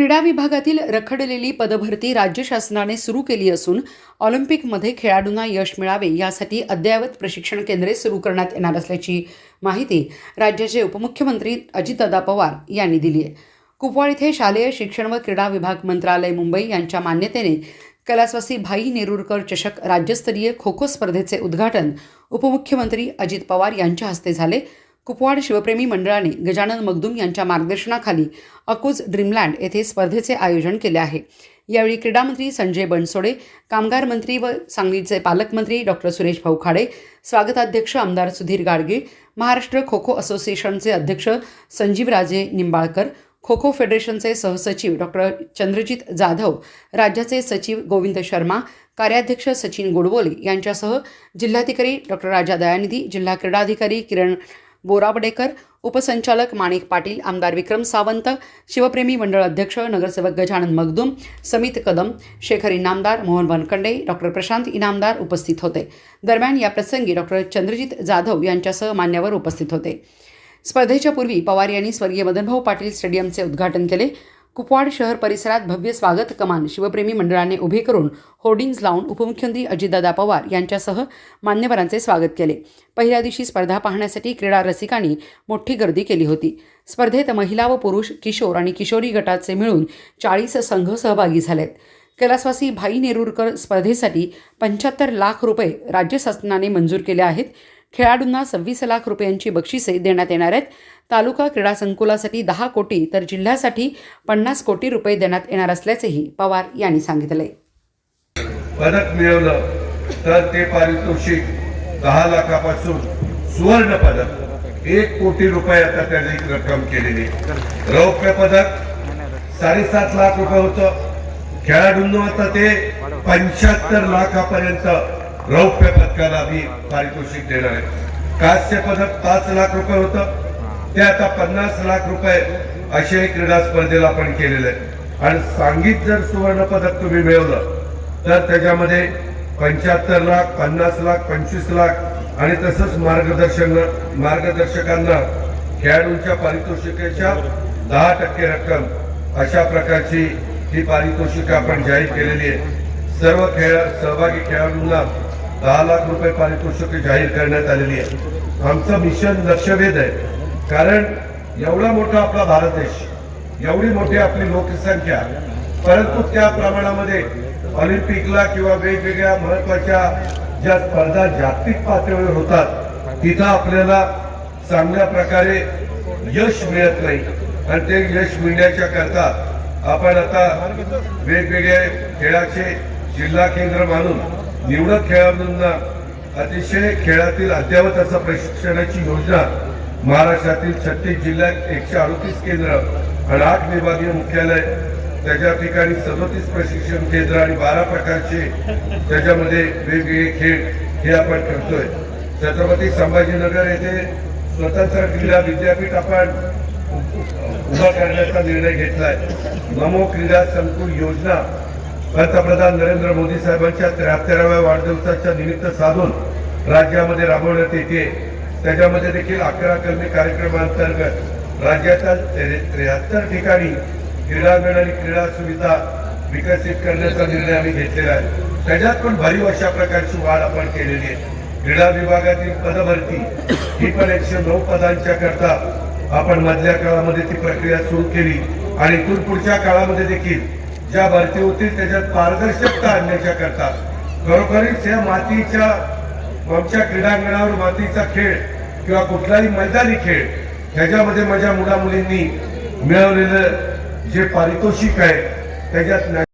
क्रीडा विभागातील रखडलेली पदभरती राज्य शासनाने सुरू केली असून ऑलिम्पिकमध्ये खेळाडूंना यश मिळावे यासाठी अद्ययावत प्रशिक्षण केंद्रे सुरू करण्यात येणार असल्याची माहिती राज्याचे उपमुख्यमंत्री अजितदादा पवार यांनी दिली आहे. कुपवाड इथे शालेय शिक्षण व क्रीडा विभाग मंत्रालय मुंबई यांच्या मान्यतेने कलासवासी भाई नेरुरकर चषक राज्यस्तरीय खो खो स्पर्धेचे उद्घाटन उपमुख्यमंत्री अजित पवार यांच्या हस्ते झाले. कुपवाड शिवप्रेमी मंडळाने गजानन मगदूम यांच्या मार्गदर्शनाखाली अकुज ड्रीमलँड येथे स्पर्धेचे आयोजन केले आहे. यावेळी क्रीडामंत्री संजय बनसोडे कामगार मंत्री व सांगलीचे पालकमंत्री डॉक्टर सुरेश भाऊ खाडे स्वागताध्यक्ष आमदार सुधीर गाडगे महाराष्ट्र खो खो असोसिएशनचे अध्यक्ष संजीवराजे निंबाळकर खो खो फेडरेशनचे सहसचिव डॉक्टर चंद्रजित जाधव राज्याचे सचिव गोविंद शर्मा कार्याध्यक्ष सचिन गोडबोले यांच्यासह जिल्हाधिकारी डॉक्टर राजा दयानिधी जिल्हा क्रीडाधिकारी किरण बोराबडेकर उपसंचालक माणिक पाटील आमदार विक्रम सावंत शिवप्रेमी मंडळ अध्यक्ष नगरसेवक गजानन मगदूम समित कदम शेखर इनामदार मोहन वनकंडे डॉक्टर प्रशांत इनामदार उपस्थित होते. दरम्यान या प्रसंगी डॉक्टर चंद्रजित जाधव यांच्यासह मान्यवर उपस्थित होते. स्पर्धेच्या पूर्वी पवार यांनी स्वर्गीय मदनभाऊ पाटील स्टेडियमचे उद्घाटन केले. कुपवाड शहर परिसरात भव्य स्वागत कमान शिवप्रेमी मंडळाने उभे करून होर्डिंग्ज लावून उपमुख्यमंत्री अजितदादा पवार यांच्यासह मान्यवरांचे स्वागत केले. पहिल्या दिवशी स्पर्धा पाहण्यासाठी क्रीडा रसिकांनी मोठी गर्दी केली होती. स्पर्धेत महिला व पुरुष किशोर आणि किशोरी गटाचे मिळून चाळीस संघ सहभागी झालेत. कैलासवासी भाई नेरूरकर स्पर्धेसाठी पंच्याहत्तर लाख रुपये राज्य शासनाने मंजूर केले आहेत. खेळाडूंना सव्वीस लाख रुपयांची बक्षिसे देण्यात येणार आहेत. तालुका क्रीडा संकुलासाठी दहा कोटी तर जिल्ह्यासाठी पन्नास कोटी रुपये देण्यात येणार असल्याचेही पवार यांनी सांगितले. पदक मिळवलं तर ते पारितोषिक दहा लाखापासून सुवर्ण पदक एक कोटी रुपये आता त्याने रक्कम केलेली. रौप्य पदक साडेसात लाख रुपये होतं. खेळाडूंना आता ते पंच्याहत्तर लाखापर्यंत रौप्य पदकाला आम्ही पारितोषिक देणार आहे. कांस्य पदक पाच लाख रुपये होतं. ते आता पन्नास लाख रुपये आशियाई क्रीडा स्पर्धेला आपण केलेलं आहे आणि सांगीत जर सुवर्ण पदक तुम्ही मिळवलं तर त्याच्यामध्ये पंच्याहत्तर लाख पन्नास लाख पंचवीस लाख आणि तसंच मार्गदर्शन मार्गदर्शकांना खेळाडूंच्या पारितोषिकेच्या दहा टक्के रक्कम अशा प्रकारची ही पारितोषिकं आपण जाहीर केलेली आहे सर्व खेळ सहभागी खेळाडूंना दहा लाख रुपये पारितोषिक जाहीर करण्यात आलेली आहे आमचं मिशन लक्षवेध आहे. कारण एवढा मोठा आपला भारत देश एवढी मोठी आपली लोकसंख्या परंतु त्या प्रमाणामध्ये ऑलिम्पिकला किंवा वेगवेगळ्या महत्त्वाच्या ज्या स्पर्धा जागतिक पातळीवर होतात तिथं आपल्याला चांगल्या प्रकारे यश मिळत नाही. आणि ते यश मिळण्याच्या करता आपण आता वेगवेगळे खेळाचे जिल्हा केंद्र मानून निवडक खेळाडूंना अतिशय खेळातील अद्ययावत असं प्रशिक्षणाची योजना महाराष्ट्रातील छत्तीस जिल्ह्यात एकशे अडतीस केंद्र आणि आठ विभागीय मुख्यालय त्याच्या ठिकाणी सदोतीस प्रशिक्षण केंद्र आणि बारा प्रकारचे त्याच्यामध्ये वेगवेगळे खेळ हे आपण करतोय छत्रपती संभाजीनगर येथे स्वतंत्र क्रीडा विद्यापीठ आपण उभा करण्याचा निर्णय घेतलाय. नमो क्रीडा संकुल योजना पंतप्रधान नरेंद्र मोदी साहेबांच्या त्र्याहत्तराव्या वाढदिवसाच्या निमित्त साधून राज्यामध्ये राबवण्यात येते. त्याच्यामध्ये देखील अकरा कलमी कार्यक्रमांतर्गत राज्याच्या त्र्याहत्तर ठिकाणी क्रीडांगण आणि क्रीडा सुविधा विकसित करण्याचा निर्णय आम्ही घेतलेला आहे. त्याच्यात पण भरीव अशा प्रकारची वाढ आपण केलेली आहे. क्रीडा विभागातील पदभरती ही पण एकशे नऊ पदांच्या करता आपण मधल्या काळामध्ये ती प्रक्रिया सुरू केली आणि इथून पुढच्या काळामध्ये देखील ज्या भरती होतील त्याच्यात पारदर्शकता आणण्याच्या करता. खरोखरीच या मातीच्या आमच्या क्रीडांगणावर मातीचा खेळ किंवा कुठलाही मैदानी खेळ ह्याच्यामध्ये माझ्या मुला मुलींनी मिळवलेलं जे पारितोषिक आहे त्याच्यात